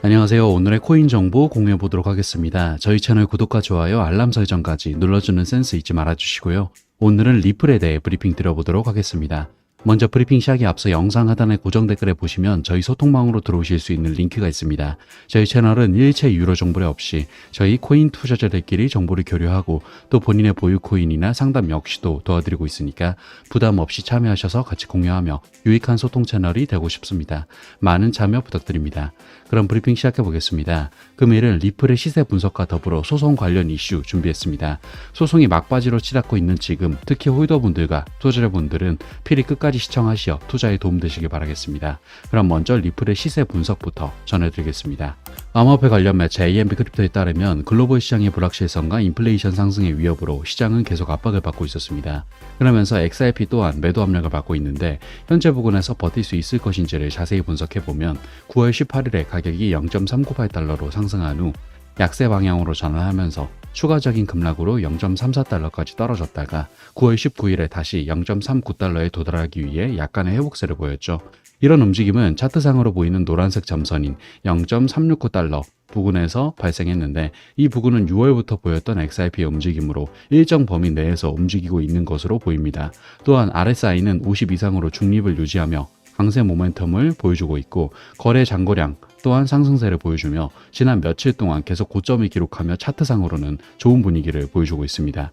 안녕하세요. 오늘의 코인 정보 공유해 보도록 하겠습니다. 저희 채널 구독과 좋아요, 알람 설정까지 눌러주는 센스 잊지 말아주시고요. 오늘은 리플에 대해 브리핑 드려보도록 하겠습니다. 먼저 브리핑 시작에 앞서 영상 하단의 고정 댓글에 보시면 저희 소통방으로 들어오실 수 있는 링크가 있습니다. 저희 채널은 일체 유료 정보례 없이 저희 코인 투자자들끼리 정보를 교류하고 또 본인의 보유 코인이나 상담 역시도 도와드리고 있으니까 부담 없이 참여하셔서 같이 공유하며 유익한 소통 채널이 되고 싶습니다. 많은 참여 부탁드립니다. 그럼 브리핑 시작해 보겠습니다. 금일은 리플의 시세 분석과 더불어 소송 관련 이슈 준비했습니다. 소송이 막바지로 치닫고 있는 지금 특히 홀더분들과 투자자분들은 필히 끝까지 시청하시어 투자에 도움되시길 바라겠습니다. 그럼 먼저 리플의 시세 분석부터 전해드리겠습니다. 암호화폐 관련 매체 AMB 크립토에 따르면 글로벌 시장의 불확실성과 인플레이션 상승의 위협으로 시장은 계속 압박을 받고 있었습니다. 그러면서 XRP 또한 매도 압력을 받고 있는데 현재 부근에서 버틸 수 있을 것인지를 자세히 분석해 보면 9월 18일에 가격이 0.398달러로 상승한 후 약세 방향으로 전환하면서 추가적인 급락으로 0.34달러까지 떨어졌다가 9월 19일에 다시 0.39달러에 도달하기 위해 약간의 회복세를 보였죠. 이런 움직임은 차트상으로 보이는 노란색 점선인 0.369달러 부근에서 발생했는데 이 부근은 6월부터 보였던 XRP의 움직임으로 일정 범위 내에서 움직이고 있는 것으로 보입니다. 또한 RSI는 50 이상으로 중립을 유지하며 강세 모멘텀을 보여주고 있고 거래 잔고량 또한 상승세를 보여주며 지난 며칠 동안 계속 고점을 기록하며 차트상으로는 좋은 분위기를 보여주고 있습니다.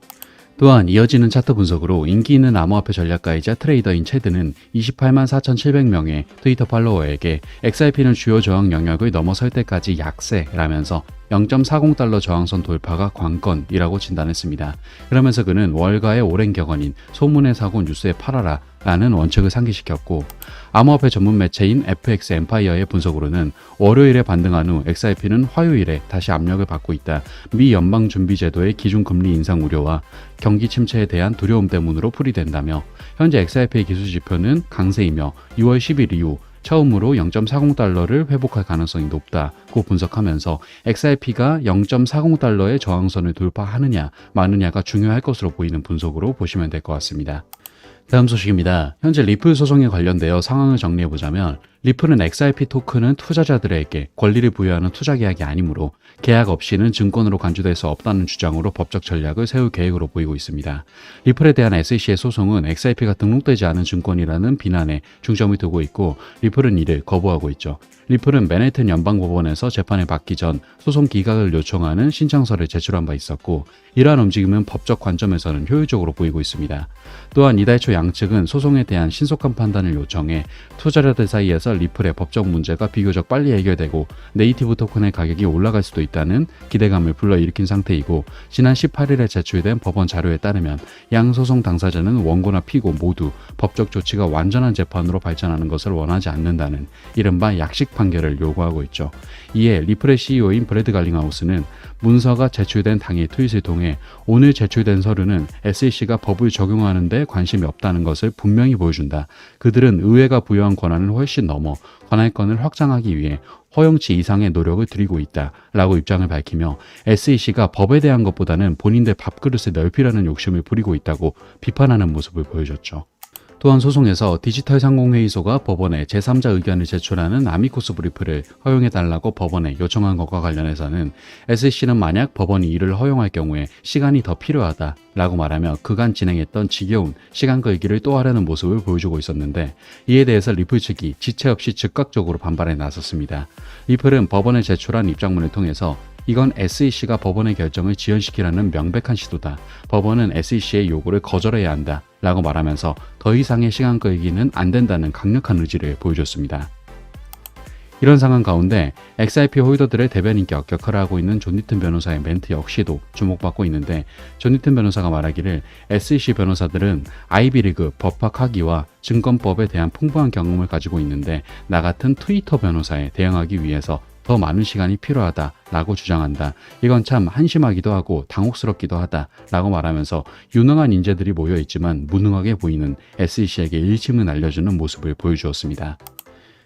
또한 이어지는 차트 분석으로 인기 있는 암호화폐 전략가이자 트레이더인 체드는 28만 4,700명의 트위터 팔로워에게 XRP는 주요 저항 영역을 넘어설 때까지 약세라면서 0.40달러 저항선 돌파가 관건이라고 진단했습니다. 그러면서 그는 월가의 오랜 격언인 소문의 사고 뉴스에 팔아라 라는 원칙을 상기시켰고 암호화폐 전문 매체인 FX 엠파이어의 분석으로는 월요일에 반등한 후 XRP는 화요일에 다시 압력을 받고 있다. 미 연방준비제도의 기준금리 인상 우려와 경기 침체에 대한 두려움 때문으로 풀이된다며 현재 XRP의 기술지표는 강세이며 6월 10일 이후 처음으로 0.40달러를 회복할 가능성이 높다고 분석하면서 XRP가 0.40달러의 저항선을 돌파하느냐 마느냐가 중요할 것으로 보이는 분석으로 보시면 될 것 같습니다. 다음 소식입니다. 현재 리플 소송에 관련되어 상황을 정리해보자면 리플은 XRP 토큰은 투자자들에게 권리를 부여하는 투자 계약이 아니므로 계약 없이는 증권으로 간주될 수 없다는 주장으로 법적 전략을 세울 계획으로 보이고 있습니다. 리플에 대한 SEC의 소송은 XRP가 등록되지 않은 증권이라는 비난에 중점을 두고 있고 리플은 이를 거부하고 있죠. 리플은 맨해튼 연방법원에서 재판을 받기 전 소송 기각을 요청하는 신청서를 제출한 바 있었고 이러한 움직임은 법적 관점에서는 효율적으로 보이고 있습니다. 또한 이달 초 양측은 소송에 대한 신속한 판단을 요청해 투자자들 사이에서 리플의 법적 문제가 비교적 빨리 해결되고 네이티브 토큰의 가격이 올라갈 수도 있다는 기대감을 불러일으킨 상태이고 지난 18일에 제출된 법원 자료에 따르면 양 소송 당사자는 원고나 피고 모두 법적 조치가 완전한 재판으로 발전하는 것을 원하지 않는다는 이른바 약식 판결을 요구하고 있죠. 이에 리플의 CEO인 브래드 갈링하우스는 문서가 제출된 당일 트윗을 통해 오늘 제출된 서류는 SEC가 법을 적용하는데 관심이 없다는 것을 분명히 보여준다. 그들은 의회가 부여한 권한을 훨씬 넘어 관할권을 확장하기 위해 허용치 이상의 노력을 들이고 있다. 라고 입장을 밝히며 SEC가 법에 대한 것보다는 본인들 밥그릇을 넓히려는 욕심을 부리고 있다고 비판하는 모습을 보여줬죠. 또한 소송에서 디지털 상공회의소가 법원에 제3자 의견을 제출하는 아미코스 브리프를 허용해달라고 법원에 요청한 것과 관련해서는 SEC는 만약 법원이 이를 허용할 경우에 시간이 더 필요하다 라고 말하며 그간 진행했던 지겨운 시간 끌기를 또 하려는 모습을 보여주고 있었는데 이에 대해서 리플 측이 지체 없이 즉각적으로 반발에 나섰습니다. 리플은 법원에 제출한 입장문을 통해서 이건 SEC가 법원의 결정을 지연시키라는 명백한 시도다. 법원은 SEC의 요구를 거절해야 한다. 라고 말하면서 더 이상의 시간 끌기는 안 된다는 강력한 의지를 보여줬습니다. 이런 상황 가운데 XRP 홀더들의 대변인격 역할을 하고 있는 존 니튼 변호사의 멘트 역시도 주목받고 있는데 존 니튼 변호사가 말하기를 SEC 변호사들은 아이비리그 법학 학위와 증권법에 대한 풍부한 경험을 가지고 있는데 나 같은 트위터 변호사에 대응하기 위해서 더 많은 시간이 필요하다라고 주장한다. 이건 참 한심하기도 하고 당혹스럽기도 하다라고 말하면서 유능한 인재들이 모여 있지만 무능하게 보이는 SEC에게 일침을 날려주는 모습을 보여주었습니다.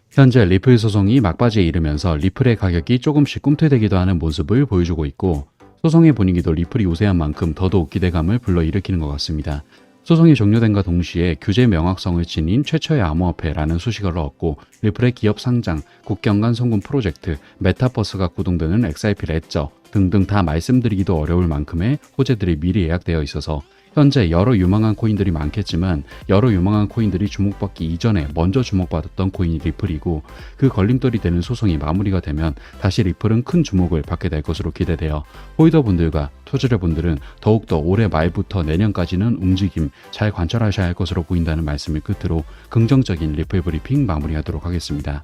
현재 리플 소송이 막바지에 이르면서 리플의 가격이 조금씩 꿈틀대기도 하는 모습을 보여주고 있고 소송의 분위기도 리플이 우세한 만큼 더더욱 기대감을 불러일으키는 것 같습니다. 소송이 종료된과 동시에 규제 명확성을 지닌 최초의 암호화폐라는 수식어를 얻고 리플의 기업 상장, 국경 간 송금 프로젝트, 메타버스가 구동되는 XRP 레저 등등 다 말씀드리기도 어려울 만큼의 호재들이 미리 예약되어 있어서 현재 여러 유망한 코인들이 많겠지만 여러 유망한 코인들이 주목받기 이전에 먼저 주목받았던 코인이 리플이고 그 걸림돌이 되는 소송이 마무리가 되면 다시 리플은 큰 주목을 받게 될 것으로 기대되어 홀더분들과 투자자분들은 더욱더 올해 말부터 내년까지는 움직임 잘 관찰하셔야 할 것으로 보인다는 말씀을 끝으로 긍정적인 리플 브리핑 마무리하도록 하겠습니다.